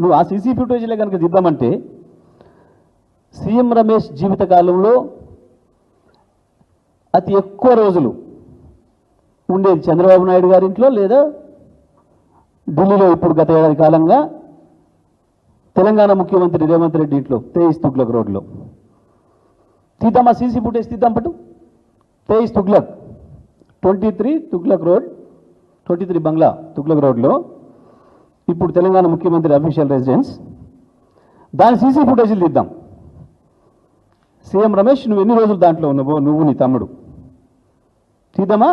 నువ్వు ఆ సీసీ ఫుటేజ్లే కనుక దిద్దామంటే సీఎం రమేష్ జీవితకాలంలో అతి ఎక్కువ రోజులు ఉండేది చంద్రబాబు నాయుడు గారి ఇంట్లో లేదా ఢిల్లీలో ఇప్పుడు గత ఏడాది కాలంగా తెలంగాణ ముఖ్యమంత్రి రేవంత్ రెడ్డి ఇంట్లో తేయిస్ తుగ్లక్ రోడ్లో. తీద్దామా సీసీ ఫుటేజ్ తీద్దాం పట్టు? తేయిస్ Tughlaq twenty three Tughlaq road twenty three బంగ్లా తుగ్లక్ రోడ్లో ఇప్పుడు తెలంగాణ ముఖ్యమంత్రి అఫీషియల్ రెసిడెన్స్ దాని సీసీ ఫుటేజీలు తీద్దాం. సీఎం రమేష్ నువ్వు ఎన్ని రోజులు దాంట్లో ఉన్నావో? నువ్వు నీ తమ్ముడు. తీద్దామా?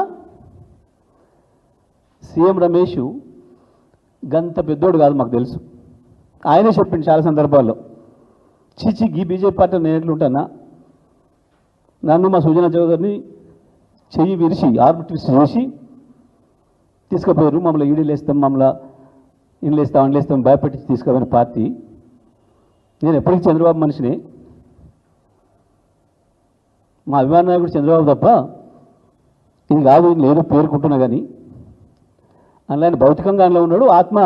సీఎం రమేష్ గంత పెద్దోడు కాదు మాకు తెలుసు. ఆయనే చెప్పింది చాలా సందర్భాల్లో. చీచి గీ బీజేపీ పార్టీ నేను ఎట్లుంటానా నన్ను మా సుజనా చౌదరిని చెయ్యి విరిచి ఆర్మ్ ట్విస్ట్ చేసి తీసుకుపోయారు మమ్మల్ని ఈడీలు వేస్తాం మమ్మల్ని ఇండ్లు ఇస్తాం అండ్లు ఇస్తాం భయపెట్టించి తీసుకుపోయిన పార్టీ. నేను ఎప్పటికీ చంద్రబాబు మనిషిని. మా అభిమాన నాయకుడు చంద్రబాబు తప్ప ఇది కాదు ఇది నేను పేర్కొంటున్నా కానీ. అందులో ఆయన భౌతికంగా అందులో ఉన్నాడు. ఆత్మ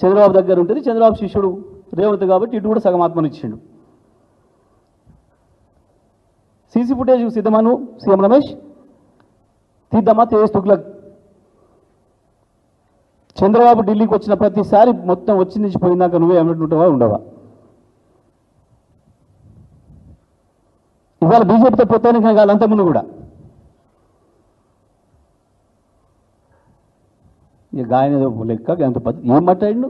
చంద్రబాబు దగ్గర ఉంటుంది. చంద్రబాబు శిష్యుడు రేవంత్ కాబట్టి ఇటు కూడా సగం ఆత్మను ఇచ్చిండు. సీసీ ఫుటేజ్ సిద్ధమాను సీఎం రమేష్. తీద్దామా తేజ్ తుగ్లక్? చంద్రబాబు ఢిల్లీకి వచ్చిన ప్రతిసారి మొత్తం వచ్చి నుంచి పోయినాక నువ్వే ఏమిటి ఉండవా? ఇవాళ బీజేపీతో పొత్తానికి కాదు అంతకుముందు కూడా. ఇక గాయన లెక్క ఎంత పద్ధతి ఏం మాట్లాడిండు?